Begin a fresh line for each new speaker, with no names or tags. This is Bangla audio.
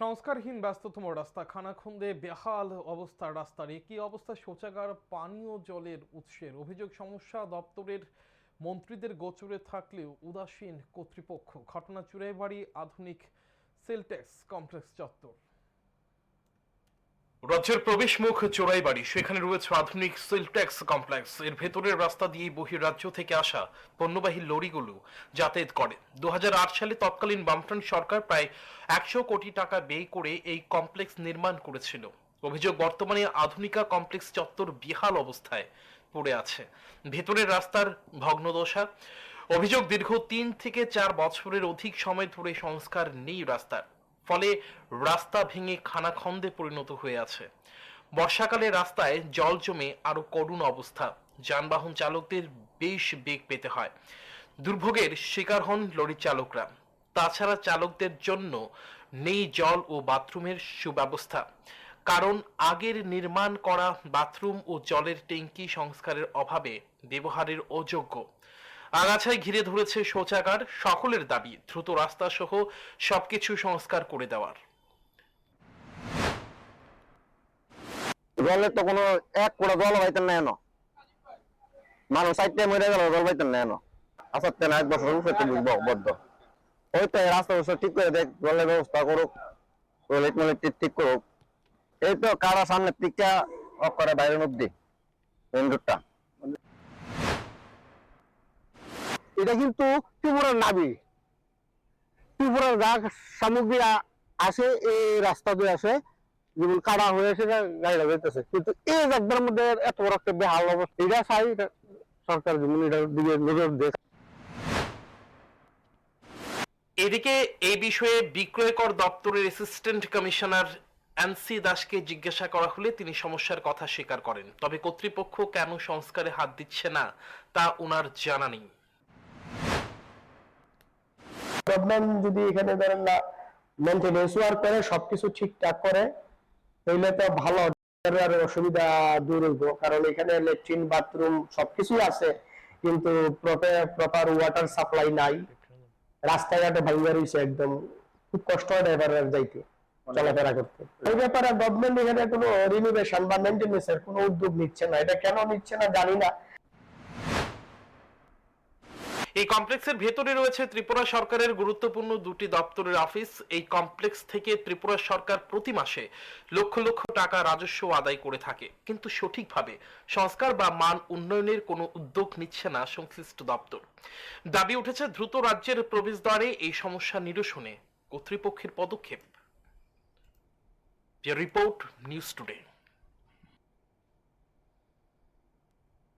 সংস্কারহীন ব্যস্ততম রাস্তা, খানাখন্দে বেহাল অবস্থা রাস্তার। একই অবস্থা শৌচাগার, পানীয় জলের উৎসের। অভিযোগ, সমস্যা দপ্তরের মন্ত্রীদের গোচরে থাকলেও উদাসীন কর্তৃপক্ষ। ঘটনা চুরাইবাড়ি আধুনিক সেলটেক্স কমপ্লেক্স চত্বর।
রাজ্যের প্রবেশ মুখ চোরাইবাড়ি সেখানে রয়েছে আধুনিক সিলটেক্স কমপ্লেক্স। এর ভেতরের রাস্তা দিয়ে বহিরাজ্য থেকে আসা পণ্যবাহী লরিগুলো যাতায়াত করে। দুহাজার আট সালে তৎকালীন বামফ্রন্ট সরকার প্রায় একশো কোটি টাকা ব্যয় করে এই কমপ্লেক্স নির্মাণ করেছিল। অভিযোগ, বর্তমানে আধুনিকা কমপ্লেক্স চত্বর বিহাল অবস্থায় পড়ে আছে। ভেতরের রাস্তার ভগ্নদশা। অভিযোগ, দীর্ঘ তিন থেকে চার বছরের অধিক সময় ধরে সংস্কার নেই রাস্তার। ফলে রাস্তা ভেঙে খানাখন্দে পরিণত হয়ে আছে। বর্ষাকালে রাস্তায় জল জমে আরও করুণ অবস্থা। যানবাহন চালকদের বেশ বেগ পেতে হয়। দুর্ভোগের শিকার হন লরি চালকরা। তাছাড়া চালকদের জন্য নেই জল ও বাথরুমের সুব্যবস্থা। কারণ আগের নির্মাণ করা বাথরুম ও জলের ট্যাঙ্কি সংস্কারের অভাবে ব্যবহারের অযোগ্য। আগাছায় ঘিরে ধরেছে শৌচাগার, সকলের দাবি, দ্রুত রাস্তা সহ সবকিছু সংস্কার করে দেওয়ার।
জলের তো কোনো এক কোড়া জল পাইতেন না মানুষ মরে গেল, জল না এনো। আসার তেন এক বছর বুঝব বদ্ধ। ওই তো রাস্তা ব্যবস্থা ঠিক করে দেখ, জলের ব্যবস্থা করুক টয়লেট মলেট ঠিক- করুক। এই তো কারা সামনে টিকা অফ করে বাইরের অব্দি মেন রোডটা।
এটা কিন্তু ত্রিপুরার নাবি। ত্রিপুরার যা সামগ্রী আসে এই রাস্তা দিয়ে আসে যেমন কাটা হয়ে সেটা গাড়িটা যেতেছে কিন্তু এই জায়গার মধ্যে এত বড় একটা বেহাল অবস্থা। এটা চাই সরকার যেমন এটার দিকে নজর দেখ
এদিকে এই বিষয়ে বিক্রয়কর দপ্তরের অ্যাসিস্ট্যান্ট কমিশনার এনসি দাসকে জিজ্ঞাসা করা হলে তিনি সমস্যার কথা স্বীকার করেন। তবে কর্তৃপক্ষ কেন সংস্কারে হাত দিচ্ছে না, তা ওনার জানা নেই।
গভর্নমেন্ট যদি এখানে ধরেন না মেনটেনেন্স ওয়ার্ক করে সবকিছু ঠিকঠাক করে তাহলে তো ভালো আর অসুবিধা দূর হইব। কারণ এখানে ল্যাট্রিন বাথরুম সবকিছুই আছে কিন্তু প্রপার ওয়াটার সাপ্লাই নাই। রাস্তাঘাটে ভাঙ্গা রয়েছে একদম। খুব কষ্ট হয় ড্রাইভারের যাইতে চলাফেরা করতে। এই ব্যাপারে গভর্নমেন্ট এখানে কোনো রিনোভেশন বা মেনটেনেন্সের কোনো উদ্যোগ নিচ্ছে না। এটা কেন নিচ্ছে না জানি না।
এই কমপ্লেক্সের ভেতরে রয়েছে ত্রিপুরা সরকারের গুরুত্বপূর্ণ দুটি দপ্তরের অফিস। এই কমপ্লেক্স থেকে ত্রিপুরা সরকার প্রতি মাসে লক্ষ লক্ষ টাকা রাজস্ব আদায় করে থাকে। কিন্তু সঠিকভাবে সংস্কার বা মান উন্নয়নের কোনো উদ্যোগ নিচ্ছে না সংশ্লিষ্ট দপ্তর। দাবি উঠেছে দ্রুত রাজ্যের প্রবেশদ্বারে এই সমস্যা নিরসনে কর্তৃপক্ষের পদক্ষেপ। Report news today.